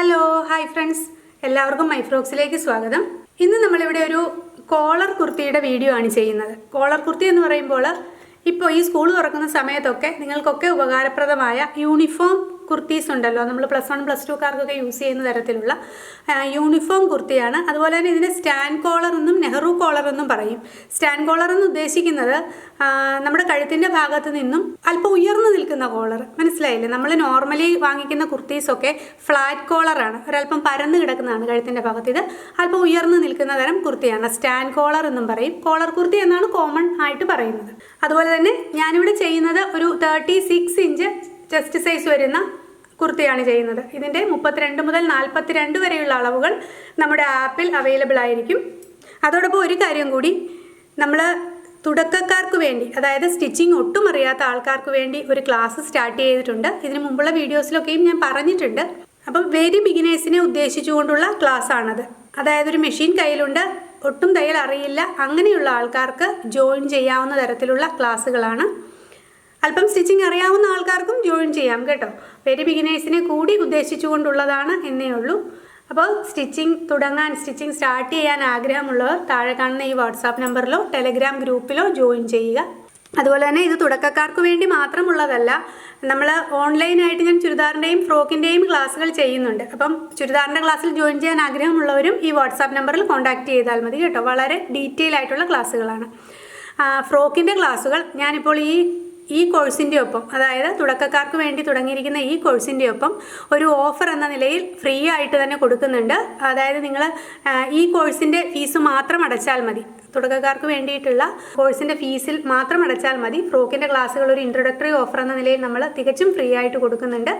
Hello hi friends എല്ലാവർക്കും മൈഫ്രോക്സിലേക്ക് സ്വാഗതം. ഇന്ന് നമ്മളിവിടെ ഒരു കോളർ കുർത്തിയുടെ വീഡിയോ ആണ് ചെയ്യുന്നത്. കോളർ കുർത്തി എന്ന് പറയുമ്പോൾ ഇപ്പോൾ ഈ സ്കൂൾ തുറക്കുന്ന സമയത്തൊക്കെ നിങ്ങൾക്കൊക്കെ ഉപകാരപ്രദമായ യൂണിഫോം കുർത്തീസ് ഉണ്ടല്ലോ. നമ്മൾ പ്ലസ് വൺ പ്ലസ് ടുക്കാർക്കൊക്കെ യൂസ് ചെയ്യുന്ന തരത്തിലുള്ള യൂണിഫോം കുർത്തിയാണ്. അതുപോലെ തന്നെ ഇതിന് സ്റ്റാൻഡ് കോളർ എന്നും നെഹ്റു കോളർ എന്നും പറയും. സ്റ്റാൻഡ് കോളർ എന്ന് ഉദ്ദേശിക്കുന്നത് നമ്മുടെ കഴുത്തിന്റെ ഭാഗത്ത് നിന്നും അല്പം ഉയർന്നു നിൽക്കുന്ന കോളർ മനസ്സിലായില്ലേ? നമ്മൾ നോർമലി വാങ്ങിക്കുന്ന കുർത്തീസൊക്കെ ഫ്ലാറ്റ് കോളറാണ് ഒരല്പം പരന്ന് കിടക്കുന്നതാണ് കഴുത്തിന്റെ ഭാഗത്ത്. ഇത് അല്പം ഉയർന്നു നിൽക്കുന്ന തരം കുർത്തിയാണ്. സ്റ്റാൻഡ് കോളർ എന്നും പറയും. കോളർ കുർത്തി എന്നാണ് കോമൺ ആയിട്ട് പറയുന്നത്. അതുപോലെ തന്നെ ഞാനിവിടെ ചെയ്യുന്നത് ഒരു thirty six inch chest size വരുന്ന കുർത്തിയാണ് ചെയ്യുന്നത്. ഇതിന്റെ മുപ്പത്തിരണ്ട് മുതൽ നാൽപ്പത്തിരണ്ട് വരെയുള്ള അളവുകൾ നമ്മുടെ ആപ്പിൽ അവൈലബിൾ ആയിരിക്കും. അതോടൊപ്പം ഒരു കാര്യം കൂടി നമ്മൾ തുടക്കക്കാർക്ക് വേണ്ടി അതായത് സ്റ്റിച്ചിങ് ഒട്ടും അറിയാത്ത ആൾക്കാർക്ക് വേണ്ടി ഒരു ക്ലാസ് സ്റ്റാർട്ട് ചെയ്തിട്ടുണ്ട്. ഇതിന് മുമ്പുള്ള വീഡിയോസിലൊക്കെയും ഞാൻ പറഞ്ഞിട്ടുണ്ട്. അപ്പം വെരി ബിഗിനേഴ്സിനെ ഉദ്ദേശിച്ചുകൊണ്ടുള്ള ക്ലാസ് ആണത് അതായത് ഒരു മെഷീൻ കയ്യിലുണ്ട് ഒട്ടും തയ്യൽ അറിയില്ല അങ്ങനെയുള്ള ആൾക്കാർക്ക് ജോയിൻ ചെയ്യാവുന്ന തരത്തിലുള്ള ക്ലാസ്സുകളാണ് അല്പം സ്റ്റിച്ചിങ് അറിയാവുന്ന ആൾക്കാർക്കും ജോയിൻ ചെയ്യാം കേട്ടോ. വെരി ബിഗിനേഴ്സിനെ കൂടി ഉദ്ദേശിച്ചുകൊണ്ടുള്ളതാണ് എന്നേ ഉള്ളൂ. അപ്പോൾ സ്റ്റിച്ചിങ് തുടങ്ങാൻ സ്റ്റിച്ചിങ് സ്റ്റാർട്ട് ചെയ്യാൻ ആഗ്രഹമുള്ളവർ താഴെ കാണുന്ന ഈ വാട്സാപ്പ് നമ്പറിലോ ടെലഗ്രാം ഗ്രൂപ്പിലോ ജോയിൻ ചെയ്യുക. അതുപോലെ തന്നെ ഇത് തുടക്കക്കാർക്ക് വേണ്ടി മാത്രമുള്ളതല്ല നമ്മൾ ഓൺലൈനായിട്ട് ഞാൻ ചുരിദാറിന്റെയും ഫ്രോക്കിന്റെയും ക്ലാസ്സുകൾ ചെയ്യുന്നുണ്ട്. അപ്പം ചുരിദാറിന്റെ ക്ലാസ്സിൽ ജോയിൻ ചെയ്യാൻ ആഗ്രഹമുള്ളവരും ഈ വാട്സാപ്പ് നമ്പറിൽ കോൺടാക്ട് ചെയ്താൽ മതി കേട്ടോ. വളരെ ഡീറ്റെയിൽ ആയിട്ടുള്ള ക്ലാസ്സുകളാണ്. ഫ്രോക്കിന്റെ ക്ലാസ്സുകൾ ഞാനിപ്പോൾ ഈ ഈ കോഴ്സിന്റെ ഒപ്പം അതായത് തുടക്കക്കാർക്ക് വേണ്ടി തുടങ്ങിയിരിക്കുന്ന ഈ കോഴ്സിന്റെ ഒപ്പം ഒരു ഓഫർ എന്ന നിലയിൽ ഫ്രീ ആയിട്ട് തന്നെ കൊടുക്കുന്നുണ്ട്. അതായത് നിങ്ങൾ ഈ കോഴ്സിന്റെ ഫീസ് മാത്രം അടച്ചാൽ മതി. തുടക്കക്കാർക്ക് വേണ്ടിയിട്ടുള്ള കോഴ്സിന്റെ ഫീസിൽ മാത്രം അടച്ചാൽ മതി. ഫ്രോക്കിന്റെ ക്ലാസ്സുകൾ ഒരു ഇൻട്രൊഡക്ടറി ഓഫർ എന്ന നിലയിൽ നമ്മൾ തികച്ചും ഫ്രീ ആയിട്ട് കൊടുക്കുന്നുണ്ട്.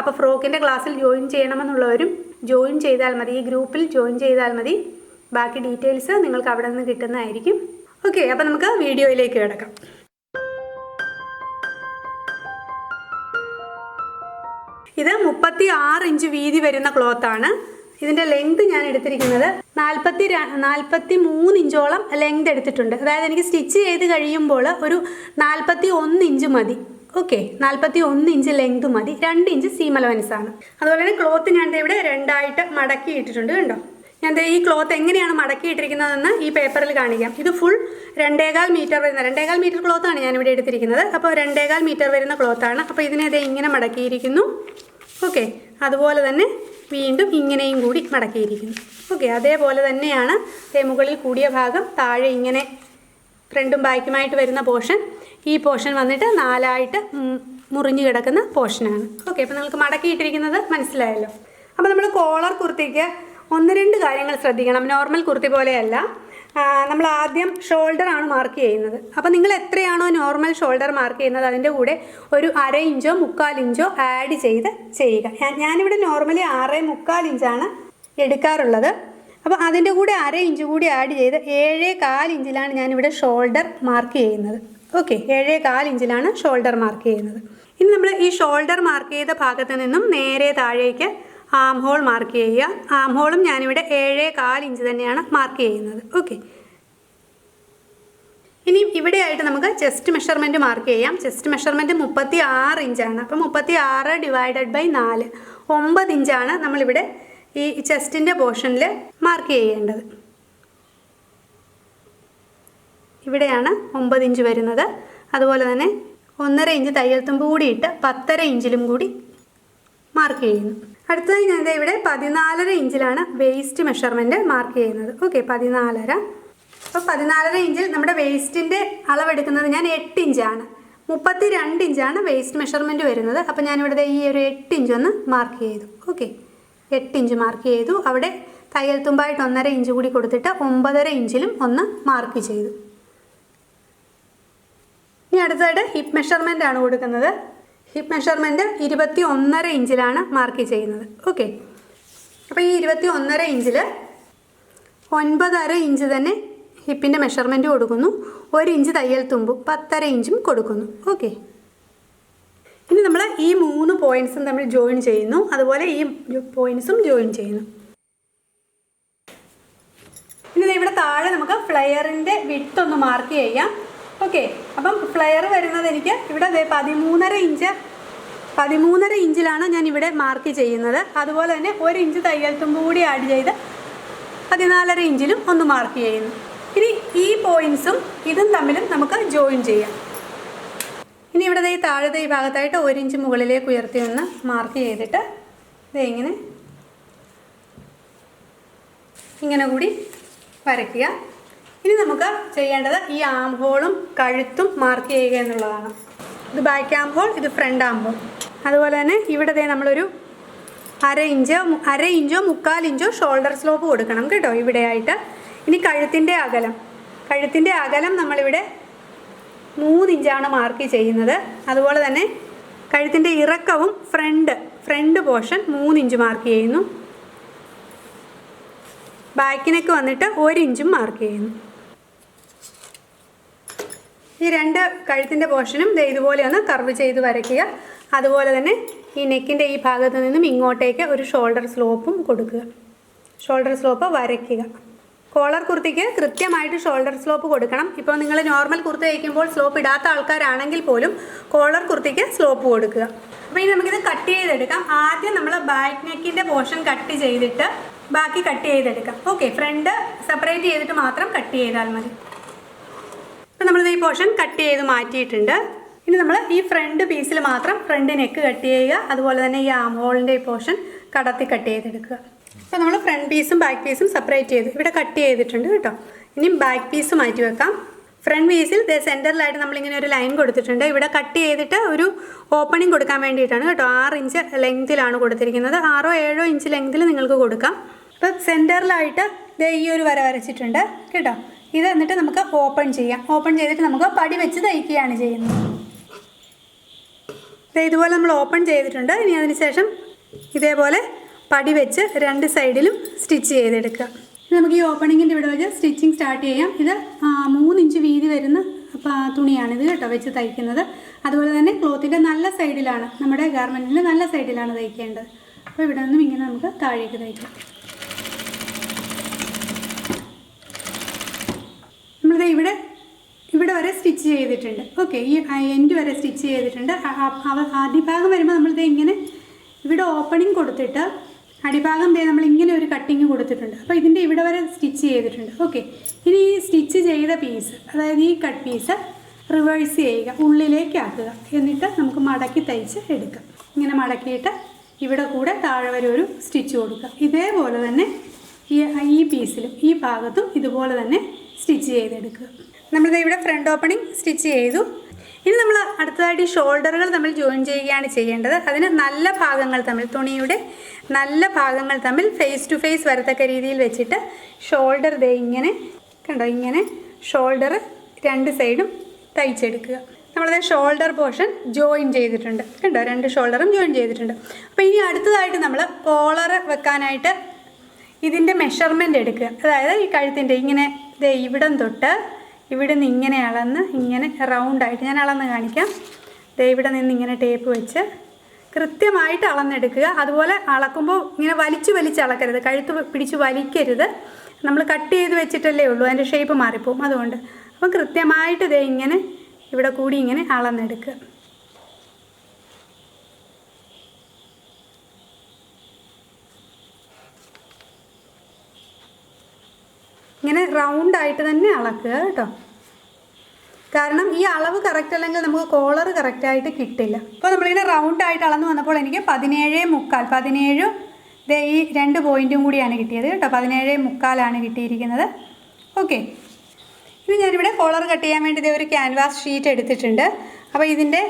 അപ്പോൾ ഫ്രോക്കിന്റെ ക്ലാസ്സിൽ ജോയിൻ ചെയ്യണമെന്നുള്ളവരും ജോയിൻ ചെയ്താൽ മതി. ഈ ഗ്രൂപ്പിൽ ജോയിൻ ചെയ്താൽ മതി. ബാക്കി ഡീറ്റെയിൽസ് നിങ്ങൾക്ക് അവിടെ നിന്ന് കിട്ടുന്നതായിരിക്കും. ഓക്കെ അപ്പോൾ നമുക്ക് വീഡിയോയിലേക്ക് കിടക്കാം. ഇത് മുപ്പത്തി ആറ് ഇഞ്ച് വീതി വരുന്ന ക്ലോത്ത് ആണ്. ഇതിന്റെ ലെങ്ത് ഞാൻ എടുത്തിരിക്കുന്നത് നാൽപ്പത്തി നാൽപ്പത്തി മൂന്ന് ഇഞ്ചോളം ലെങ്ത് എടുത്തിട്ടുണ്ട്. അതായത് എനിക്ക് സ്റ്റിച്ച് ചെയ്ത് കഴിയുമ്പോൾ ഒരു നാൽപ്പത്തി ഒന്ന് ഇഞ്ച് മതി. ഓക്കെ നാൽപ്പത്തി ഒന്ന് ഇഞ്ച് ലെങ്ത് മതി. രണ്ട് ഇഞ്ച് സീം അലവൻസ് ആണ്. അതുപോലെ തന്നെ ക്ലോത്ത് ഞാൻ ഇവിടെ രണ്ടായിട്ട് മടക്കി ഇട്ടിട്ടുണ്ട് കണ്ടോ? ഞാൻ ഈ ക്ലോത്ത് എങ്ങനെയാണ് മടക്കിയിട്ടിരിക്കുന്നതെന്ന് ഈ പേപ്പറിൽ കാണിക്കാം. ഇത് ഫുൾ രണ്ടേകാൽ മീറ്റർ വരുന്ന രണ്ടേകാൽ മീറ്റർ ക്ലോത്താണ് ഞാൻ ഇവിടെ എടുത്തിരിക്കുന്നത്. അപ്പോൾ രണ്ടേകാൽ മീറ്റർ വരുന്ന ക്ലോത്താണ് അപ്പോൾ ഇതിനെ ദേ ഇങ്ങനെ മടക്കിയിരിക്കുന്നു. ഓക്കെ അതുപോലെ തന്നെ വീണ്ടും ഇങ്ങനെയും കൂടി മടക്കിയിരിക്കുന്നു. ഓക്കെ അതേപോലെ തന്നെയാണ് മുകളിൽ കൂടിയ ഭാഗം താഴെ ഇങ്ങനെ ഫ്രണ്ടും ബാക്കുമായിട്ട് വരുന്ന പോർഷൻ ഈ പോർഷൻ വന്നിട്ട് നാലായിട്ട് മുറിഞ്ഞു കിടക്കുന്ന പോർഷനാണ് ഓക്കെ അപ്പോൾ നിങ്ങൾക്ക് മടക്കിയിട്ടിരിക്കുന്നത് മനസ്സിലായല്ലോ. അപ്പോൾ നമ്മൾ കോളർ കുർത്തിക്ക് ഒന്ന് രണ്ട് കാര്യങ്ങൾ ശ്രദ്ധിക്കണം. നോർമൽ കുർത്തി പോലെയല്ല. നമ്മൾ ആദ്യം ഷോൾഡർ ആണ് മാർക്ക് ചെയ്യുന്നത്. അപ്പോൾ നിങ്ങൾ എത്രയാണോ നോർമൽ ഷോൾഡർ മാർക്ക് ചെയ്യുന്നത് അതിന്റെ കൂടെ ഒരു അര ഇഞ്ചോ മുക്കാൽ ഇഞ്ചോ ആഡ് ചെയ്ത് ചെയ്യുക. ഞാനിവിടെ നോർമലി ആറ് മുക്കാൽ ഇഞ്ചാണ് എടുക്കാറുള്ളത്. അപ്പോൾ അതിന്റെ കൂടെ അര ഇഞ്ച് കൂടി ആഡ് ചെയ്ത് ഏഴ് കാൽ ഇഞ്ചിലാണ് ഞാനിവിടെ ഷോൾഡർ മാർക്ക് ചെയ്യുന്നത്. ഓക്കെ ഏഴ് കാൽ ഇഞ്ചിലാണ് ഷോൾഡർ മാർക്ക് ചെയ്യുന്നത്. ഇനി നമ്മൾ ഈ ഷോൾഡർ മാർക്ക് ചെയ്ത ഭാഗത്ത് നിന്നും നേരെ താഴേക്ക് ആം ഹോൾ മാർക്ക് ചെയ്യുക. ആം ഹോളും ഞാനിവിടെ ഏഴ് കാൽ ഇഞ്ച് തന്നെയാണ് മാർക്ക് ചെയ്യുന്നത്. ഓക്കെ ഇനി ഇവിടെയായിട്ട് നമുക്ക് ചെസ്റ്റ് മെഷർമെന്റ് മാർക്ക് ചെയ്യാം. ചെസ്റ്റ് മെഷർമെന്റ് മുപ്പത്തി ആറ് ഇഞ്ചാണ് അപ്പം മുപ്പത്തി ആറ് ഡിവൈഡഡ് ബൈ നാല്. ഒമ്പത് ഇഞ്ചാണ് നമ്മളിവിടെ ഈ ചെസ്റ്റിന്റെ പോർഷനിൽ മാർക്ക് ചെയ്യേണ്ടത്. ഇവിടെയാണ് ഒമ്പത് ഇഞ്ച് വരുന്നത്. അതുപോലെ തന്നെ ഒന്നര ഇഞ്ച് തയ്യൽ തുമ്പ് കൂടി ഇട്ട് പത്തര ഇഞ്ചിലും കൂടി മാർക്ക് ചെയ്യുന്നു. അടുത്തതായി ഞാൻ ഇവിടെ പതിനാലര ഇഞ്ചിലാണ് വേസ്റ്റ് മെഷർമെന്റ് മാർക്ക് ചെയ്യുന്നത്. ഓക്കെ പതിനാലര. അപ്പോൾ പതിനാലര ഇഞ്ചിൽ നമ്മുടെ വേസ്റ്റിന്റെ അളവെടുക്കുന്നത് ഞാൻ എട്ട് ഇഞ്ചാണ്. മുപ്പത്തി രണ്ട് ഇഞ്ചാണ് വേസ്റ്റ് മെഷർമെന്റ് വരുന്നത്. അപ്പോൾ ഞാനിവിടെ ഈ ഒരു എട്ട് ഇഞ്ച് ഒന്ന് മാർക്ക് ചെയ്തു. ഓക്കെ എട്ട് ഇഞ്ച് മാർക്ക് ചെയ്തു. അവിടെ തയ്യൽ തുമ്പായിട്ട് ഒന്നര ഇഞ്ച് കൂടി കൊടുത്തിട്ട് ഒമ്പതര ഇഞ്ചിലും ഒന്ന് മാർക്ക് ചെയ്തു. ഇനി അടുത്തതായിട്ട് ഹിപ്പ് മെഷർമെന്റ് ആണ് കൊടുക്കുന്നത്. ഹിപ്പ് മെഷർമെന്റ് ഇരുപത്തി ഒന്നര ഇഞ്ചിലാണ് മാർക്ക് ചെയ്യുന്നത്. ഓക്കെ അപ്പോൾ ഈ ഇരുപത്തി ഒന്നര ഇഞ്ചിൽ ഒൻപതര ഇഞ്ച് തന്നെ ഹിപ്പിന്റെ മെഷർമെന്റ് കൊടുക്കുന്നു. ഒരു ഇഞ്ച് തയ്യൽ തുമ്പും പത്തര ഇഞ്ചും കൊടുക്കുന്നു. ഓക്കെ ഇനി നമ്മൾ ഈ മൂന്ന് പോയിന്റ്സും തമ്മിൽ ജോയിൻ ചെയ്യുന്നു. അതുപോലെ ഈ പോയിന്റ്സും ജോയിൻ ചെയ്യുന്നു. ഇനി ഇവിടെ താഴെ നമുക്ക് ഫ്ലെയറിന്റെ വിട്ടൊന്ന് മാർക്ക് ചെയ്യാം. ഓക്കെ അപ്പം ഫ്ലെയർ വരുന്നത് എനിക്ക് ഇവിടെ പതിമൂന്നര ഇഞ്ച് പതിമൂന്നര ഇഞ്ചിലാണ് ഞാൻ ഇവിടെ മാർക്ക് ചെയ്യുന്നത്. അതുപോലെ തന്നെ ഒരു ഇഞ്ച് തയ്യൽ തുമ്പ് കൂടി ആഡ് ചെയ്ത് പതിനാലര ഇഞ്ചിലും ഒന്ന് മാർക്ക് ചെയ്യുന്നു. ഇനി ഈ പോയിൻസും ഇതും തമ്മിലും നമുക്ക് ജോയിൻ ചെയ്യാം. ഇനി ഇവിടെ ഈ താഴത്തെ ഈ ഭാഗത്തായിട്ട് ഒരു ഇഞ്ച് മുകളിലേക്ക് ഉയർത്തി ഒന്ന് മാർക്ക് ചെയ്തിട്ട് ദേ ഇങ്ങനെ ഇങ്ങനെ കൂടി വരയ്ക്കുക. ഇനി നമുക്ക് ചെയ്യേണ്ടത് ഈ ആം ഹോളും കഴുത്തും മാർക്ക് ചെയ്യുക എന്നുള്ളതാണ്. ഇത് ബാക്ക് ആം ഹോൾ ഇത് ഫ്രണ്ട് ആം ഹോൾ അതുപോലെ തന്നെ ഇവിടെ നമ്മളൊരു അര ഇഞ്ച് അര ഇഞ്ചോ മുക്കാൽ ഇഞ്ചോ ഷോൾഡർ സ്ലോപ്പ് കൊടുക്കണം കേട്ടോ ഇവിടെയായിട്ട്. ഇനി കഴുത്തിന്റെ അകലം. കഴുത്തിന്റെ അകലം നമ്മളിവിടെ മൂന്നിഞ്ചാണ് മാർക്ക് ചെയ്യുന്നത്. അതുപോലെ തന്നെ കഴുത്തിന്റെ ഇറക്കവും ഫ്രണ്ട് ഫ്രണ്ട് പോർഷൻ മൂന്നിഞ്ച് മാർക്ക് ചെയ്യുന്നു. ബാക്കിനൊക്കെ വന്നിട്ട് ഒരു ഇഞ്ചും മാർക്ക് ചെയ്യുന്നു. ഈ രണ്ട് കഴുത്തിന്റെ പോർഷനും ദേ ഇതുപോലെ ഒന്ന് കർവ് ചെയ്ത് വരയ്ക്കുക. അതുപോലെ തന്നെ ഈ നെക്കിന്റെ ഈ ഭാഗത്ത് നിന്നും ഇങ്ങോട്ടേക്ക് ഒരു ഷോൾഡർ സ്ലോപ്പും കൊടുക്കുക. ഷോൾഡർ സ്ലോപ്പ് വരയ്ക്കുക. കോളർ കുർത്തിക്ക് കൃത്യമായിട്ട് ഷോൾഡർ സ്ലോപ്പ് കൊടുക്കണം. ഇപ്പോൾ നിങ്ങൾ നോർമൽ കുർത്തി തയ്ക്കുമ്പോൾ സ്ലോപ്പ് ഇടാത്ത ആൾക്കാരാണെങ്കിൽ പോലും കോളർ കുർത്തിക്ക് സ്ലോപ്പ് കൊടുക്കുക. അപ്പോൾ ഇനി നമുക്കിത് കട്ട് ചെയ്തെടുക്കാം. ആദ്യം നമ്മൾ ബാക്ക് നെക്കിന്റെ പോർഷൻ കട്ട് ചെയ്തിട്ട് ബാക്കി കട്ട് ചെയ്തെടുക്കാം. ഓക്കെ ഫ്രണ്ട് സെപ്പറേറ്റ് ചെയ്തിട്ട് മാത്രം കട്ട് ചെയ്താൽ മതി. ഇപ്പം നമ്മൾ ഈ പോർഷൻ കട്ട് ചെയ്ത് മാറ്റിയിട്ടുണ്ട്. ഇനി നമ്മൾ ഈ ഫ്രണ്ട് പീസിൽ മാത്രം ഫ്രണ്ട് നെക്ക് കട്ട് ചെയ്യുക. അതുപോലെ തന്നെ ഈ ആം ഹോളിന്റെ ഈ പോർഷൻ കടത്തി കട്ട് ചെയ്തെടുക്കുക. അപ്പോൾ നമ്മൾ ഫ്രണ്ട് പീസും ബാക്ക് പീസും സെപ്പറേറ്റ് ചെയ്തു ഇവിടെ കട്ട് ചെയ്തിട്ടുണ്ട് കേട്ടോ. ഇനി ബാക്ക് പീസ് മാറ്റി വെക്കാം. ഫ്രണ്ട് പീസിൽ സെന്ററിലായിട്ട് നമ്മളിങ്ങനെ ഒരു ലൈൻ കൊടുത്തിട്ടുണ്ട്. ഇവിടെ കട്ട് ചെയ്തിട്ട് ഒരു ഓപ്പണിംഗ് കൊടുക്കാൻ വേണ്ടിയിട്ടാണ് കേട്ടോ. ആറ് ഇഞ്ച് ലെങ്തിലാണ് കൊടുത്തിരിക്കുന്നത്. ആറോ ഏഴോ ഇഞ്ച് ലെങ്തിൽ നിങ്ങൾക്ക് കൊടുക്കാം. അപ്പോൾ സെന്ററിലായിട്ട് ഈ ഒരു വര വരച്ചിട്ടുണ്ട് കേട്ടോ. ഇത് എന്നിട്ട് നമുക്ക് ഓപ്പൺ ചെയ്യാം. ഓപ്പൺ ചെയ്തിട്ട് നമുക്ക് പടി വെച്ച് തയ്ക്കുകയാണ് ചെയ്യുന്നത്. ഇതുപോലെ നമ്മൾ ഓപ്പൺ ചെയ്തിട്ടുണ്ട്. ഇനി അതിനുശേഷം ഇതേപോലെ പടി വെച്ച് രണ്ട് സൈഡിലും സ്റ്റിച്ച് ചെയ്തെടുക്കുക. നമുക്ക് ഈ ഓപ്പണിങ്ങിന്റെ ഇവിടെ വെച്ച് സ്റ്റിച്ചിങ് സ്റ്റാർട്ട് ചെയ്യാം. ഇത് മൂന്നിഞ്ച് വീതി വരുന്ന തുണിയാണ് തുണിയാണിത് കേട്ടോ വെച്ച് തയ്ക്കുന്നത്. അതുപോലെ തന്നെ ക്ലോത്തിന്റെ നല്ല സൈഡിലാണ് നമ്മുടെ ഗാർമെന്റിന്റെ നല്ല സൈഡിലാണ് തയ്ക്കേണ്ടത്. അപ്പോൾ ഇവിടെ നിന്നും ഇങ്ങനെ നമുക്ക് താഴേക്ക് തയ്ക്കാം. നമ്മളിത് ഇവിടെ ഇവിടെ വരെ സ്റ്റിച്ച് ചെയ്തിട്ടുണ്ട്. ഓക്കെ ഈ എൻഡ് വരെ സ്റ്റിച്ച് ചെയ്തിട്ടുണ്ട്. അടിഭാഗം വരുമ്പോൾ നമ്മളിത് ഇങ്ങനെ ഇവിടെ ഓപ്പണിംഗ് കൊടുത്തിട്ട് അടിഭാഗം ദേ നമ്മൾ ഇങ്ങനെ ഒരു കട്ടിങ് കൊടുത്തിട്ടുണ്ട്. അപ്പോൾ ഇതിന്റെ ഇവിടെ വരെ സ്റ്റിച്ച് ചെയ്തിട്ടുണ്ട്. ഓക്കെ ഇനി ഈ സ്റ്റിച്ച് ചെയ്ത പീസ് അതായത് ഈ കട്ട് പീസ് റിവേഴ്സ് ചെയ്യുക ഉള്ളിലേക്ക് ആക്കുക. എന്നിട്ട് നമുക്ക് മടക്കി തയ്ച്ച് എടുക്കാം. ഇങ്ങനെ മടക്കിയിട്ട് ഇവിടെ കൂടെ താഴെ വരെ ഒരു സ്റ്റിച്ച് കൊടുക്കുക. ഇതേപോലെ തന്നെ ഈ ഈ പീസിലും ഈ ഭാഗത്തും ഇതുപോലെ തന്നെ സ്റ്റിച്ച് ചെയ്തെടുക്കുക. നമ്മളിത് ഇവിടെ ഫ്രണ്ട് ഓപ്പണിംഗ് സ്റ്റിച്ച് ചെയ്തു. ഇനി നമ്മൾ അടുത്തതായിട്ട് ഈ ഷോൾഡറുകൾ തമ്മിൽ ജോയിൻ ചെയ്യുകയാണ് ചെയ്യേണ്ടത്. അതിന് നല്ല ഭാഗങ്ങൾ തമ്മിൽ തുണിയുടെ നല്ല ഭാഗങ്ങൾ തമ്മിൽ ഫേസ് ടു ഫേസ് വരത്തക്ക രീതിയിൽ വെച്ചിട്ട് ഷോൾഡർ ദേ ഇങ്ങനെ കണ്ടോ? ഇങ്ങനെ ഷോൾഡർ രണ്ട് സൈഡും തയ്ച്ചെടുക്കുക. നമ്മളത് ഷോൾഡർ പോർഷൻ ജോയിൻ ചെയ്തിട്ടുണ്ട്. കണ്ടോ? രണ്ട് ഷോൾഡറും ജോയിൻ ചെയ്തിട്ടുണ്ട്. അപ്പോൾ ഇനി അടുത്തതായിട്ട് നമ്മൾ കോളർ വെക്കാനായിട്ട് ഇതിന്റെ മെഷർമെന്റ് എടുക്കുക. അതായത് ഈ കഴുത്തിന്റെ ഇങ്ങനെ ദേ ഇവിടം തൊട്ട് ഇവിടെ നിന്ന് ഇങ്ങനെ അളന്ന് ഇങ്ങനെ റൗണ്ടായിട്ട് ഞാൻ അളന്ന് കാണിക്കാം. ദേ ഇവിടെ നിന്ന് ഇങ്ങനെ ടേപ്പ് വെച്ച് കൃത്യമായിട്ട് അളന്നെടുക്കുക. അതുപോലെ അളക്കുമ്പോൾ ഇങ്ങനെ വലിച്ചു വലിച്ച് അളക്കരുത്. കഴുത്ത് പിടിച്ച് വലിക്കരുത്. നമ്മൾ കട്ട് ചെയ്ത് വെച്ചിട്ടല്ലേ ഉള്ളൂ. അതിന്റെ ഷേപ്പ് മാറിപ്പോവും. അതുകൊണ്ട് അപ്പം കൃത്യമായിട്ട് ദേ ഇങ്ങനെ ഇവിടെ കൂടി ഇങ്ങനെ അളന്നെടുക്കുക. ഇങ്ങനെ റൗണ്ട് ആയിട്ട് തന്നെ അളക്കുക കേട്ടോ. കാരണം ഈ അളവ് കറക്റ്റ് അല്ലെങ്കിൽ നമുക്ക് കോളർ കറക്റ്റായിട്ട് കിട്ടില്ല. അപ്പോൾ നമ്മളിങ്ങനെ റൗണ്ട് ആയിട്ട് അളന്ന് വന്നപ്പോൾ എനിക്ക് പതിനേഴ് മുക്കാൽ പതിനേഴ് ദേ ഈ രണ്ട് പോയിന്റും കൂടിയാണ് കിട്ടിയത് കേട്ടോ. പതിനേഴ് മുക്കാലാണ് കിട്ടിയിരിക്കുന്നത്. ഓക്കെ ഇനി ഞാനിവിടെ കോളർ കട്ട് ചെയ്യാൻ വേണ്ടി ഒരു ക്യാൻവാസ് ഷീറ്റ് എടുത്തിട്ടുണ്ട്. അപ്പോൾ ഇതിന്റെ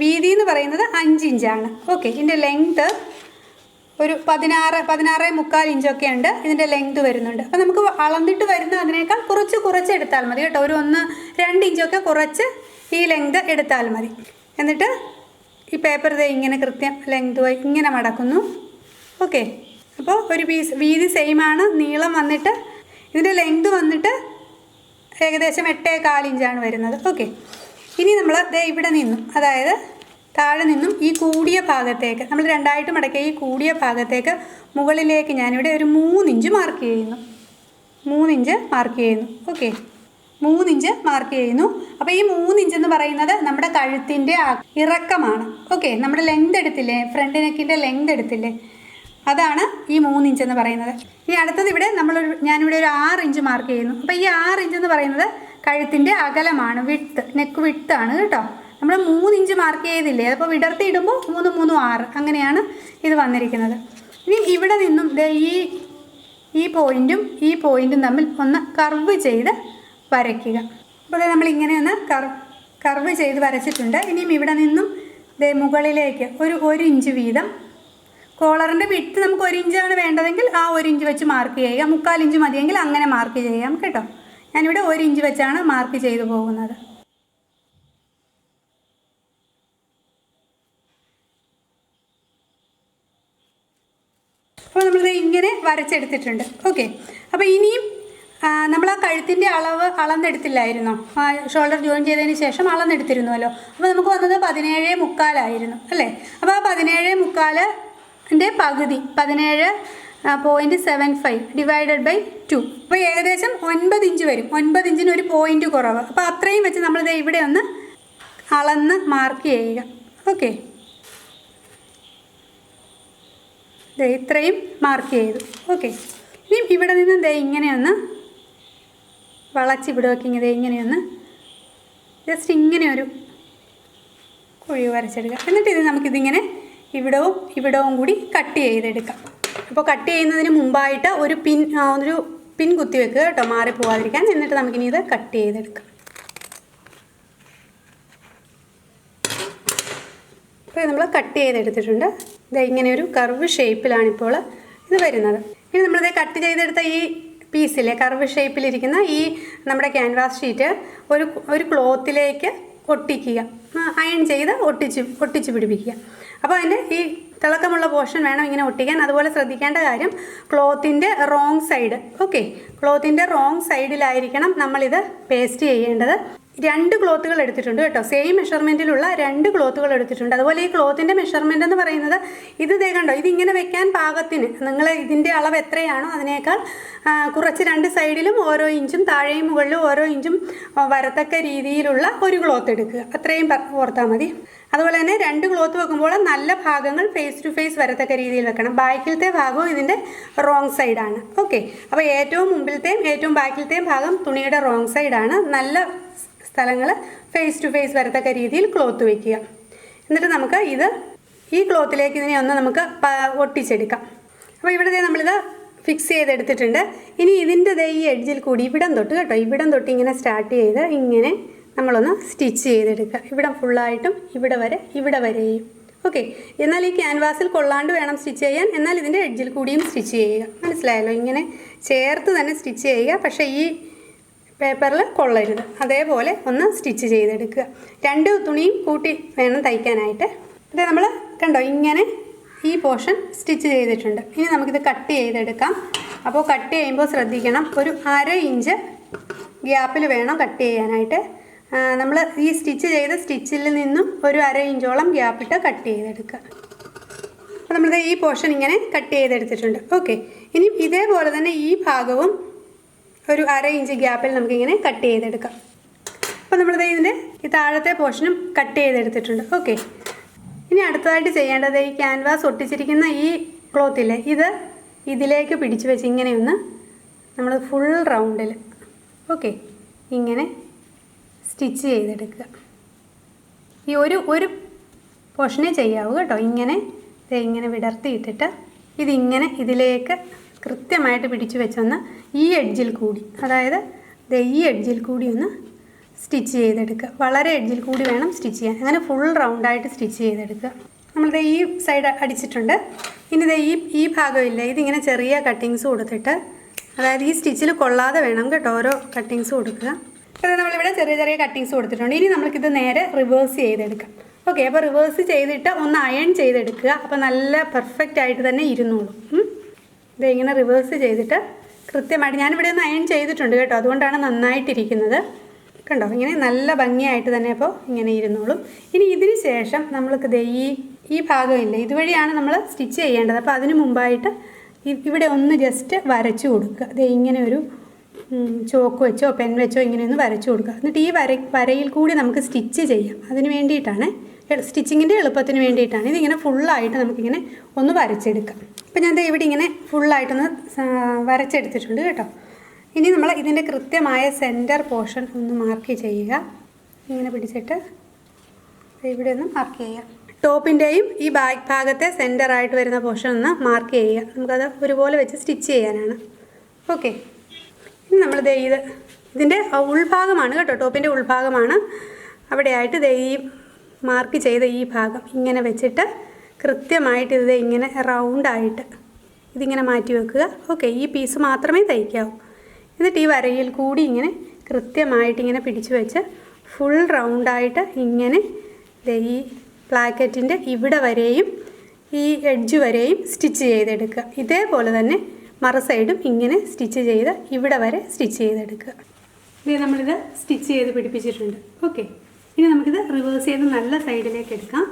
വീതി എന്ന് പറയുന്നത് അഞ്ച് ഇഞ്ചാണ് ഓക്കെ ഇതിന്റെ ലെങ്ത് ഒരു പതിനാറ് പതിനാറ് മുക്കാൽ ഇഞ്ചൊക്കെ ഉണ്ട്. ഇതിന്റെ ലെങ്ത് വരുന്നുണ്ട്. അപ്പോൾ നമുക്ക് അളന്നിട്ട് വരുന്ന അതിനേക്കാൾ കുറച്ച് കുറച്ച് എടുത്താൽ മതി കേട്ടോ. ഒരു ഒന്ന് രണ്ട് ഇഞ്ചൊക്കെ കുറച്ച് ഈ ലെങ്ത് എടുത്താൽ മതി. എന്നിട്ട് ഈ പേപ്പർ ദേ ഇങ്ങനെ കൃത്യം ലെങ്ത് പോയി ഇങ്ങനെ മടക്കുന്നു. ഓക്കെ അപ്പോൾ ഒരു പീസ് വീതി സെയിം ആണ്. നീളം വന്നിട്ട് ഇതിന്റെ ലെങ്ത് വന്നിട്ട് ഏകദേശം എട്ടേ കാലിഞ്ചാണ് വരുന്നത്. ഓക്കെ ഇനി നമ്മൾ ദേ ഇവിടെ നിന്നു. അതായത് താഴെ നിന്നും ഈ കൂടിയ ഭാഗത്തേക്ക് നമ്മൾ രണ്ടായിട്ട് മടക്കിയ ഈ കൂടിയ ഭാഗത്തേക്ക് മുകളിലേക്ക് ഞാനിവിടെ ഒരു മൂന്നിഞ്ച് മാർക്ക് ചെയ്യുന്നു. മൂന്നിഞ്ച് മാർക്ക് ചെയ്യുന്നു. ഓക്കെ മൂന്നിഞ്ച് മാർക്ക് ചെയ്യുന്നു. അപ്പോൾ ഈ മൂന്നിഞ്ച് എന്ന് പറയുന്നത് നമ്മുടെ കഴുത്തിന്റെ ഇറക്കമാണ്. ഓക്കെ നമ്മുടെ ലെങ്ത് എടുത്തില്ലേ? ഫ്രണ്ട് നെക്കിന്റെ ലെങ്ത് എടുത്തില്ലേ? അതാണ് ഈ മൂന്നിഞ്ച് എന്ന് പറയുന്നത്. ഇനി അടുത്തത് ഇവിടെ നമ്മളൊരു ഞാനിവിടെ ഒരു ആറ് ഇഞ്ച് മാർക്ക് ചെയ്യുന്നു. അപ്പോൾ ഈ ആറ് ഇഞ്ച് എന്ന് പറയുന്നത് കഴുത്തിന്റെ അകലമാണ് വിട്ട് നെക്ക് വിട്ടാണ് കേട്ടോ. നമ്മൾ മൂന്ന് ഇഞ്ച് മാർക്ക് ചെയ്തില്ലേ? അപ്പോൾ വിടർത്തി ഇടുമ്പോൾ മൂന്ന് മൂന്നും ആറ്. അങ്ങനെയാണ് ഇത് വന്നിരിക്കുന്നത്. ഇനി ഇവിടെ നിന്നും ഈ ഈ പോയിന്റും ഈ പോയിന്റും തമ്മിൽ ഒന്ന് കർവ് ചെയ്ത് വരയ്ക്കുക. അപ്പോൾ ഇങ്ങനെ ഒന്ന് കർവ് കർവ് ചെയ്ത് വരച്ചിട്ടുണ്ട്. ഇനിയും ഇവിടെ നിന്നും ദേ മുകളിലേക്ക് ഒരു ഒരു ഇഞ്ച് വീതം കോളറിന്റെ വിട്ട് നമുക്ക് ഒരു ഇഞ്ചാണ് വേണ്ടതെങ്കിൽ ആ ഒരു ഇഞ്ച് വെച്ച് മാർക്ക് ചെയ്യുക. മുക്കാൽ ഇഞ്ച് മതിയെങ്കിൽ അങ്ങനെ മാർക്ക് ചെയ്യാം കേട്ടോ. ഞാനിവിടെ ഒരു ഇഞ്ച് വെച്ചാണ് മാർക്ക് ചെയ്തു പോകുന്നത് അപ്പോൾ നമ്മളിത് ഇങ്ങനെ വരച്ചെടുത്തിട്ടുണ്ട്. ഓക്കെ അപ്പോൾ ഇനിയും നമ്മൾ ആ കഴുത്തിന്റെ അളവ് അളന്നെടുത്തില്ലായിരുന്നോ? ആ ഷോൾഡർ ജോയിൻ ചെയ്തതിന് ശേഷം അളന്നെടുത്തിരുന്നുവല്ലോ അപ്പോൾ നമുക്ക് വന്നത് പതിനേഴ് മുക്കാലായിരുന്നു അല്ലേ? അപ്പോൾ ആ പതിനേഴ് മുക്കാലിന്റെ പകുതി പതിനേഴ് point seven five divided by two അപ്പോൾ ഏകദേശം ഒൻപത് ഇഞ്ച് വരും. ഒൻപത് ഇഞ്ചിന് ഒരു പോയിന്റ് കുറവ്. അപ്പോൾ അത്രയും വെച്ച് നമ്മളിത് ഇവിടെ ഒന്ന് അളന്ന് മാർക്ക് ചെയ്യുക. ഓക്കെ ദേ ഇത്രയും മാർക്ക് ചെയ്തു. ഓക്കെ ഇനി ഇവിടെ നിന്ന് ദേ ഇങ്ങനെയൊന്ന് വളച്ച് ഇവിടെ വെക്കിങ് ദേ ഇങ്ങനെയൊന്ന് ജസ്റ്റ് ഇങ്ങനെ ഒരു കുഴി വരച്ചെടുക്കുക എന്നിട്ട് ഇത് നമുക്കിതിങ്ങനെ ഇവിടവും ഇവിടവും കൂടി കട്ട് ചെയ്തെടുക്കാം. അപ്പോൾ കട്ട് ചെയ്യുന്നതിന് മുമ്പായിട്ട് ഒരു പിൻ ഒരു പിൻ കുത്തി വെക്കുക കേട്ടോ മാറി പോകാതിരിക്കാൻ എന്നിട്ട് നമുക്കിനി ഇത് കട്ട് ചെയ്തെടുക്കാം. അപ്പോൾ നമ്മൾ കട്ട് ചെയ്തെടുത്തിട്ടുണ്ട്. ഇത് ഇങ്ങനെ ഒരു കർവ് ഷേപ്പിലാണിപ്പോൾ ഇത് വരുന്നത്. ഇനി നമ്മളിത് കട്ട് ചെയ്തെടുത്ത ഈ പീസിലെ കർവ് ഷേപ്പിലിരിക്കുന്ന ഈ നമ്മുടെ ക്യാൻവാസ് ഷീറ്റ് ഒരു ഒരു ക്ലോത്തിലേക്ക് ഒട്ടിക്കുക. അയൺ ചെയ്ത് ഒട്ടിച്ച് ഒട്ടിച്ച് പിടിപ്പിക്കുക. അപ്പോൾ അതിന്റെ ഈ തിളക്കമുള്ള പോർഷൻ വേണം ഇങ്ങനെ ഒട്ടിക്കാൻ. അതുപോലെ ശ്രദ്ധിക്കേണ്ട കാര്യം ക്ലോത്തിന്റെ റോങ് സൈഡ് ഓക്കെ ക്ലോത്തിന്റെ റോങ് സൈഡിലായിരിക്കണം നമ്മളിത് പേസ്റ്റ് ചെയ്യേണ്ടത്. രണ്ട് ക്ലോത്തുകൾ എടുത്തിട്ടുണ്ട് കേട്ടോ. സെയിം മെഷർമെന്റിലുള്ള രണ്ട് ക്ലോത്തുകൾ എടുത്തിട്ടുണ്ട്. അതുപോലെ ഈ ക്ലോത്തിന്റെ മെഷർമെന്റ് എന്ന് പറയുന്നത് ഇത് ദേ കണ്ടോ ഇതിങ്ങനെ വെക്കാൻ പാകത്തിന്. നിങ്ങൾ ഇതിന്റെ അളവ് എത്രയാണോ അതിനേക്കാൾ കുറച്ച് രണ്ട് സൈഡിലും ഓരോ ഇഞ്ചും താഴെയും മുകളിലും ഓരോ ഇഞ്ചും വരത്തക്ക രീതിയിലുള്ള ഒരു ക്ലോത്ത് എടുക്കുക. അത്രയും ഓർത്താൽ മതി. അതുപോലെ തന്നെ രണ്ട് ക്ലോത്ത് വെക്കുമ്പോൾ നല്ല ഭാഗങ്ങൾ ഫേസ് ടു ഫേസ് വരത്തക്ക രീതിയിൽ വെക്കണം. ബാക്കിലത്തെ ഭാഗവും ഇതിന്റെ റോങ് സൈഡാണ് ഓക്കെ അപ്പോൾ ഏറ്റവും മുമ്പിലത്തെയും ഏറ്റവും ബാക്കിലത്തെയും ഭാഗം തുണിയുടെ റോങ് സൈഡാണ് നല്ല സ്ഥലങ്ങൾ ഫേസ് ടു ഫേസ് വരത്തക്ക രീതിയിൽ ക്ലോത്ത് വയ്ക്കുക എന്നിട്ട് നമുക്ക് ഇത് ഈ ക്ലോത്തിലേക്ക് ഇതിനെ ഒന്ന് നമുക്ക് ഒട്ടിച്ചെടുക്കാം. അപ്പോൾ ഇവിടെ നമ്മളിത് ഫിക്സ് ചെയ്തെടുത്തിട്ടുണ്ട്. ഇനി ഇതിന്റെ ദേ ഈ എഡ്ജിൽ കൂടി ഇവിടം തൊട്ട് കേട്ടോ. ഇവിടം തൊട്ട് ഇങ്ങനെ സ്റ്റാർട്ട് ചെയ്ത് ഇങ്ങനെ നമ്മളൊന്ന് സ്റ്റിച്ച് ചെയ്തെടുക്കുക. ഇവിടം ഫുള്ളായിട്ടും ഇവിടെ വരെ ഇവിടെ വരെയും. ഓക്കെ എന്നാൽ ഈ ക്യാൻവാസിൽ കൊള്ളാണ്ട് വേണം സ്റ്റിച്ച് ചെയ്യാൻ. എന്നാൽ ഇതിന്റെ എഡ്ജിൽ കൂടിയും സ്റ്റിച്ച് ചെയ്യുക. മനസ്സിലായല്ലോ? ഇങ്ങനെ ചേർത്ത് തന്നെ സ്റ്റിച്ച് ചെയ്യുക. പക്ഷേ ഈ പേപ്പറിൽ കൊള്ളരുത്. അതേപോലെ ഒന്ന് സ്റ്റിച്ച് ചെയ്തെടുക്കുക. രണ്ട് തുണിയും കൂട്ടി വേണം തയ്ക്കാനായിട്ട്. ഇത് നമ്മൾ കണ്ടോ ഇങ്ങനെ ഈ പോർഷൻ സ്റ്റിച്ച് ചെയ്തിട്ടുണ്ട്. ഇനി നമുക്കിത് കട്ട് ചെയ്തെടുക്കാം. അപ്പോൾ കട്ട് ചെയ്യുമ്പോൾ ശ്രദ്ധിക്കണം ഒരു അര ഇഞ്ച് ഗ്യാപ്പിൽ വേണം കട്ട് ചെയ്യാനായിട്ട്. നമ്മൾ ഈ സ്റ്റിച്ച് ചെയ്ത സ്റ്റിച്ചിൽ നിന്നും ഒരു അര ഇഞ്ചോളം ഗ്യാപ്പിട്ട് കട്ട് ചെയ്തെടുക്കുക. അപ്പോൾ നമ്മളിത് ഈ പോർഷൻ ഇങ്ങനെ കട്ട് ചെയ്തെടുത്തിട്ടുണ്ട്. ഓക്കെ. ഇനി ഇതേപോലെ തന്നെ ഈ ഭാഗവും ഒരു അര ഇഞ്ച് ഗ്യാപ്പിൽ നമുക്കിങ്ങനെ കട്ട് ചെയ്തെടുക്കാം. അപ്പോൾ നമ്മളിത് ഇതിന്റെ ഈ താഴത്തെ പോർഷനും കട്ട് ചെയ്തെടുത്തിട്ടുണ്ട്. ഓക്കെ. ഇനി അടുത്തതായിട്ട് ചെയ്യേണ്ടത് ഈ ക്യാൻവാസ് ഒട്ടിച്ചിരിക്കുന്ന ഈ ക്ലോത്തില്ലേ ഇത് ഇതിലേക്ക് പിടിച്ചു വെച്ച് ഇങ്ങനെയൊന്ന് നമ്മൾ ഫുൾ റൗണ്ടിൽ ഓക്കെ ഇങ്ങനെ സ്റ്റിച്ച് ചെയ്തെടുക്കുക. ഈ ഒരു ഒരു പോർഷനേ ചെയ്യാവൂ കേട്ടോ. ഇങ്ങനെ ഇങ്ങനെ വിടർത്തിയിട്ടിട്ട് ഇതിങ്ങനെ ഇതിലേക്ക് കൃത്യമായിട്ട് പിടിച്ചു വെച്ചൊന്ന് ഈ എഡ്ജിൽ കൂടി അതായത് ഈ എഡ്ജിൽ കൂടി ഒന്ന് സ്റ്റിച്ച് ചെയ്തെടുക്കുക. വളരെ എഡ്ജിൽ കൂടി വേണം സ്റ്റിച്ച് ചെയ്യാൻ. അങ്ങനെ ഫുൾ റൗണ്ടായിട്ട് സ്റ്റിച്ച് ചെയ്തെടുക്കുക. നമ്മളിത് ഈ സൈഡ് അടിച്ചിട്ടുണ്ട്. ഇനി ദേ ഈ ഈ ഭാഗമില്ല. ഇതിങ്ങനെ ചെറിയ കട്ടിങ്സ് കൊടുത്തിട്ട് അതായത് ഈ സ്റ്റിച്ചിൽ കൊള്ളാതെ വേണം കേട്ടോ ഓരോ കട്ടിങ്സ് കൊടുക്കുക. അപ്പോൾ നമ്മളിവിടെ ചെറിയ ചെറിയ കട്ടിങ്സ് കൊടുത്തിട്ടുണ്ട്. ഇനി നമ്മൾക്കിത് നേരെ റിവേഴ്സ് ചെയ്തെടുക്കാം. ഓക്കെ അപ്പോൾ റിവേഴ്സ് ചെയ്തിട്ട് ഒന്ന് അയൺ ചെയ്തെടുക്കുക. അപ്പോൾ നല്ല പെർഫെക്റ്റ് ആയിട്ട് തന്നെ ഇരുന്നോളൂ. ഇത് ഇങ്ങനെ റിവേഴ്സ് ചെയ്തിട്ട് കൃത്യമായിട്ട് ഞാനിവിടെ ഒന്ന് അയൺ ചെയ്തിട്ടുണ്ട് കേട്ടോ. അതുകൊണ്ടാണ് നന്നായിട്ടിരിക്കുന്നത്. കണ്ടോ? ഇങ്ങനെ നല്ല ഭംഗിയായിട്ട് തന്നെ അപ്പോൾ ഇങ്ങനെ ഇരുന്നോളും. ഇനി ഇതിന് ശേഷം നമ്മൾക്ക് ഈ ഈ ഭാഗമില്ലേ ഇതുവഴിയാണ് നമ്മൾ സ്റ്റിച്ച് ചെയ്യേണ്ടത്. അപ്പോൾ അതിന് മുമ്പായിട്ട് ഇവിടെ ഒന്ന് ജസ്റ്റ് വരച്ചു കൊടുക്കുക. ഇങ്ങനെ ഒരു ചോക്ക് വെച്ചോ പെൻ വെച്ചോ ഇങ്ങനെയൊന്ന് വരച്ചു കൊടുക്കുക. എന്നിട്ട് ഈ വര വരയിൽ കൂടി നമുക്ക് സ്റ്റിച്ച് ചെയ്യാം. അതിന് വേണ്ടിയിട്ടാണ് സ്റ്റിച്ചിങ്ങിന്റെ എളുപ്പത്തിന് വേണ്ടിയിട്ടാണ് ഇതിങ്ങനെ ഫുള്ളായിട്ട് നമുക്കിങ്ങനെ ഒന്ന് വരച്ചെടുക്കാം. അപ്പം ഞാൻ ഇവിടെ ഇങ്ങനെ ഫുള്ളായിട്ടൊന്ന് വരച്ചെടുത്തിട്ടുണ്ട് കേട്ടോ. ഇനി നമ്മൾ ഇതിന്റെ കൃത്യമായ സെന്റർ പോർഷൻ ഒന്ന് മാർക്ക് ചെയ്യുക. ഇങ്ങനെ പിടിച്ചിട്ട് ഇവിടെ ഒന്ന് മാർക്ക് ചെയ്യുക. ടോപ്പിന്റെയും ഈ ബാക്ക് ഭാഗത്തെ സെന്റർ ആയിട്ട് വരുന്ന പോർഷൻ ഒന്ന് മാർക്ക് ചെയ്യുക. നമുക്കത് ഒരുപോലെ വെച്ച് സ്റ്റിച്ച് ചെയ്യാനാണ്. ഓക്കെ ഇനി നമ്മൾ ദേ ഇത് ഇതിന്റെ ഉൾഭാഗമാണ് കേട്ടോ ടോപ്പിന്റെ ഉൾഭാഗമാണ്. അവിടെയായിട്ട് ദേ ഈ മാർക്ക് ചെയ്ത ഈ ഭാഗം ഇങ്ങനെ വെച്ചിട്ട് കൃത്യമായിട്ട് ഇത് ഇങ്ങനെ റൗണ്ടായിട്ട് ഇതിങ്ങനെ മാറ്റി വെക്കുക. ഓക്കെ ഈ പീസ് മാത്രമേ തയ്ക്കാവൂ. എന്നിട്ട് ഈ വരയിൽ കൂടി ഇങ്ങനെ കൃത്യമായിട്ട് ഇങ്ങനെ പിടിച്ചു വെച്ച് ഫുൾ റൗണ്ടായിട്ട് ഇങ്ങനെ ഈ പ്ലാക്കറ്റിന്റെ ഇവിടെ വരെയും ഈ എഡ്ജ് വരെയും സ്റ്റിച്ച് ചെയ്തെടുക്കുക. ഇതേപോലെ തന്നെ മറു സൈഡും ഇങ്ങനെ സ്റ്റിച്ച് ചെയ്ത് ഇവിടെ വരെ സ്റ്റിച്ച് ചെയ്തെടുക്കുക. ഇതേ നമ്മളിത് സ്റ്റിച്ച് ചെയ്ത് പിടിപ്പിച്ചിട്ടുണ്ട്. ഓക്കെ. ഇനി നമുക്കിത് റിവേഴ്സ് ചെയ്ത് നല്ല സൈഡിലേക്ക് എടുക്കാം.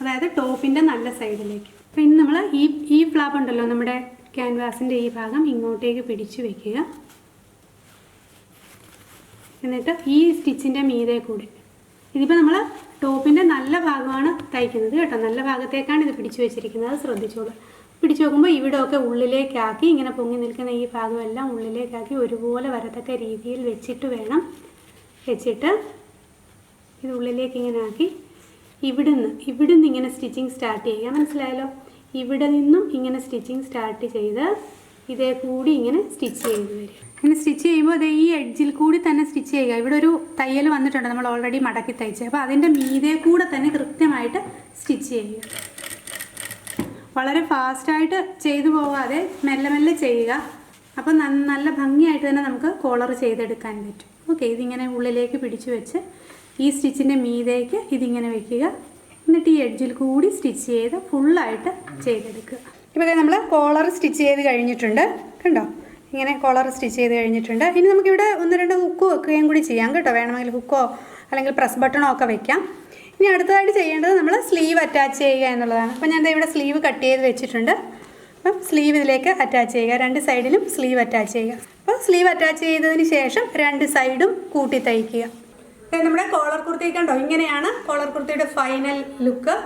അതായത് ടോപ്പിന്റെ നല്ല സൈഡിലേക്ക്. അപ്പോൾ ഇനി നമ്മൾ ഈ ഈ ഫ്ലാപ്പ് ഉണ്ടല്ലോ നമ്മുടെ ക്യാൻവാസിന്റെ ഈ ഭാഗം ഇങ്ങോട്ടേക്ക് പിടിച്ചു വെക്കുക. എന്നിട്ട് ഈ സ്റ്റിച്ചിന്റെ മീതെ കൂടി. ഇതിപ്പോൾ നമ്മൾ ടോപ്പിന്റെ നല്ല ഭാഗമാണ് തയ്ക്കുന്നത് കേട്ടോ. നല്ല ഭാഗത്തേക്കാണ് ഇത് പിടിച്ചു വെച്ചിരിക്കുന്നത്. ശ്രദ്ധിച്ചോളൂ. പിടിച്ചു നോക്കുമ്പോൾ ഇവിടെയൊക്കെ ഉള്ളിലേക്കാക്കി ഇങ്ങനെ പൊങ്ങി നിൽക്കുന്ന ഈ ഭാഗമെല്ലാം ഉള്ളിലേക്കാക്കി ഒരുപോലെ വരത്തക്ക രീതിയിൽ വെച്ചിട്ട് വേണം. വെച്ചിട്ട് ഇത് ഉള്ളിലേക്ക് ഇങ്ങനെ ആക്കി. ഇവിടുന്ന് ഇവിടുന്ന് ഇങ്ങനെ സ്റ്റിച്ചിങ് സ്റ്റാർട്ട് ചെയ്യുക. മനസ്സിലായല്ലോ? ഇവിടെ നിന്നും ഇങ്ങനെ സ്റ്റിച്ചിങ് സ്റ്റാർട്ട് ചെയ്ത് ഇതേ കൂടി ഇങ്ങനെ സ്റ്റിച്ച് ചെയ്ത് വരിക. ഇങ്ങനെ സ്റ്റിച്ച് ചെയ്യുമ്പോൾ അതേ ഈ എഡ്ജിൽ കൂടി തന്നെ സ്റ്റിച്ച് ചെയ്യുക. ഇവിടെ ഒരു തയ്യൽ വന്നിട്ടുണ്ട് നമ്മൾ ഓൾറെഡി മടക്കി തയ്ച്ചത്. അപ്പോൾ അതിന്റെ മീതെ കൂടെ തന്നെ കൃത്യമായിട്ട് സ്റ്റിച്ച് ചെയ്യുക. വളരെ ഫാസ്റ്റായിട്ട് ചെയ്തു പോകാതെ മെല്ലെ മെല്ലെ ചെയ്യുക. അപ്പോൾ നല്ല ഭംഗിയായിട്ട് തന്നെ നമുക്ക് കോളർ ചെയ്തെടുക്കാൻ പറ്റും. ഓക്കെ ഇതിങ്ങനെ ഉള്ളിലേക്ക് പിടിച്ചു വെച്ച് ഈ സ്റ്റിച്ചിന്റെ മീതേക്ക് ഇതിങ്ങനെ വെക്കുക. എന്നിട്ട് ഈ എഡ്ജിൽ കൂടി സ്റ്റിച്ച് ചെയ്ത് ഫുള്ളായിട്ട് ചെയ്തെടുക്കുക. ഇപ്പോൾ നമ്മൾ കോളർ സ്റ്റിച്ച് ചെയ്ത് കഴിഞ്ഞിട്ടുണ്ട്. കണ്ടോ? ഇങ്ങനെ കോളർ സ്റ്റിച്ച് ചെയ്ത് കഴിഞ്ഞിട്ടുണ്ട്. ഇനി നമുക്കിവിടെ ഒന്ന് രണ്ട് ഹുക്ക് വെക്കുകയും കൂടി ചെയ്യാം കേട്ടോ. വേണമെങ്കിൽ ഹുക്കോ അല്ലെങ്കിൽ പ്രസ് ബട്ടണോ ഒക്കെ വെക്കാം. ഇനി അടുത്തതായിട്ട് ചെയ്യേണ്ടത് നമ്മൾ സ്ലീവ് അറ്റാച്ച് ചെയ്യുക എന്നുള്ളതാണ്. അപ്പോൾ ഞാൻ ഇവിടെ സ്ലീവ് കട്ട് ചെയ്ത് വെച്ചിട്ടുണ്ട്. അപ്പം സ്ലീവ് ഇതിലേക്ക് അറ്റാച്ച് ചെയ്യുക. രണ്ട് സൈഡിലും സ്ലീവ് അറ്റാച്ച് ചെയ്യുക. അപ്പോൾ സ്ലീവ് അറ്റാച്ച് ചെയ്തതിന് ശേഷം രണ്ട് സൈഡും കൂട്ടി തയ്ക്കുക. നമ്മുടെ കോളർ കുർത്തി കണ്ടോ? ഇങ്ങനെയാണ് കോളർ കുർത്തിയുടെ ഫൈനൽ ലുക്ക്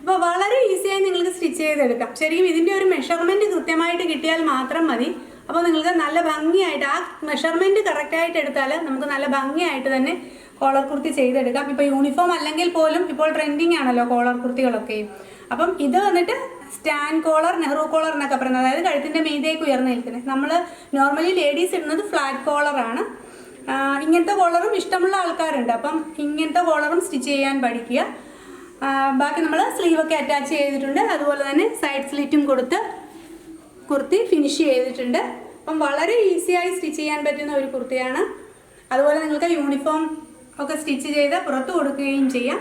അപ്പോൾ വളരെ ഈസിയായി നിങ്ങൾക്ക് സ്റ്റിച്ച് ചെയ്തെടുക്കാം. ശരിക്കും ഇതിന്റെ ഒരു മെഷർമെന്റ് കൃത്യമായിട്ട് കിട്ടിയാൽ മാത്രം മതി. അപ്പോൾ നിങ്ങൾക്ക് നല്ല ഭംഗിയായിട്ട് ആ മെഷർമെന്റ് കറക്റ്റായിട്ട് എടുത്താൽ നമുക്ക് നല്ല ഭംഗിയായിട്ട് തന്നെ കോളർ കുർത്തി ചെയ്തെടുക്കാം. ഇപ്പോൾ യൂണിഫോം അല്ലെങ്കിൽ പോലും ഇപ്പോൾ ട്രെൻഡിങ് ആണല്ലോ കോളർ കുർത്തികളൊക്കെ. അപ്പം ഇത് വന്നിട്ട് സ്റ്റാൻഡ് കോളർ നെഹ്റു കോളർ എന്നൊക്കെ പറയുന്നത്. അതായത് കഴുത്തിന്റെ മീതേക്ക് ഉയർന്നു നിൽക്കുന്നത്. നമ്മൾ നോർമലി ലേഡീസ് ഇടുന്നത് ഫ്ലാറ്റ് കോളറാണ് ഇങ്ങനത്തെ കോളറും ഇഷ്ടമുള്ള ആൾക്കാരുണ്ട്. അപ്പം ഇങ്ങനത്തെ കോളറും സ്റ്റിച്ച് ചെയ്യാൻ പഠിക്കുക. ബാക്കി നമ്മൾ സ്ലീവൊക്കെ അറ്റാച്ച് ചെയ്തിട്ടുണ്ട്. അതുപോലെ തന്നെ സൈഡ് സ്ലിറ്റും കൊടുത്ത് കുർത്തി ഫിനിഷ് ചെയ്തിട്ടുണ്ട്. അപ്പം വളരെ ഈസിയായി സ്റ്റിച്ച് ചെയ്യാൻ പറ്റുന്ന ഒരു കുർത്തിയാണ്. അതുപോലെ നിങ്ങൾക്ക് യൂണിഫോം ഒക്കെ സ്റ്റിച്ച് ചെയ്ത് പുറത്തു കൊടുക്കുകയും ചെയ്യാം.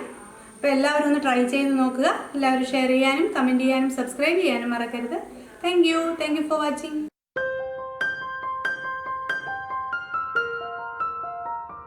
അപ്പോൾ എല്ലാവരും ഒന്ന് ട്രൈ ചെയ്ത് നോക്കുക. എല്ലാവരും ഷെയർ ചെയ്യാനും കമന്റ് ചെയ്യാനും സബ്സ്ക്രൈബ് ചെയ്യാനും മറക്കരുത്. Thank you thank you for watching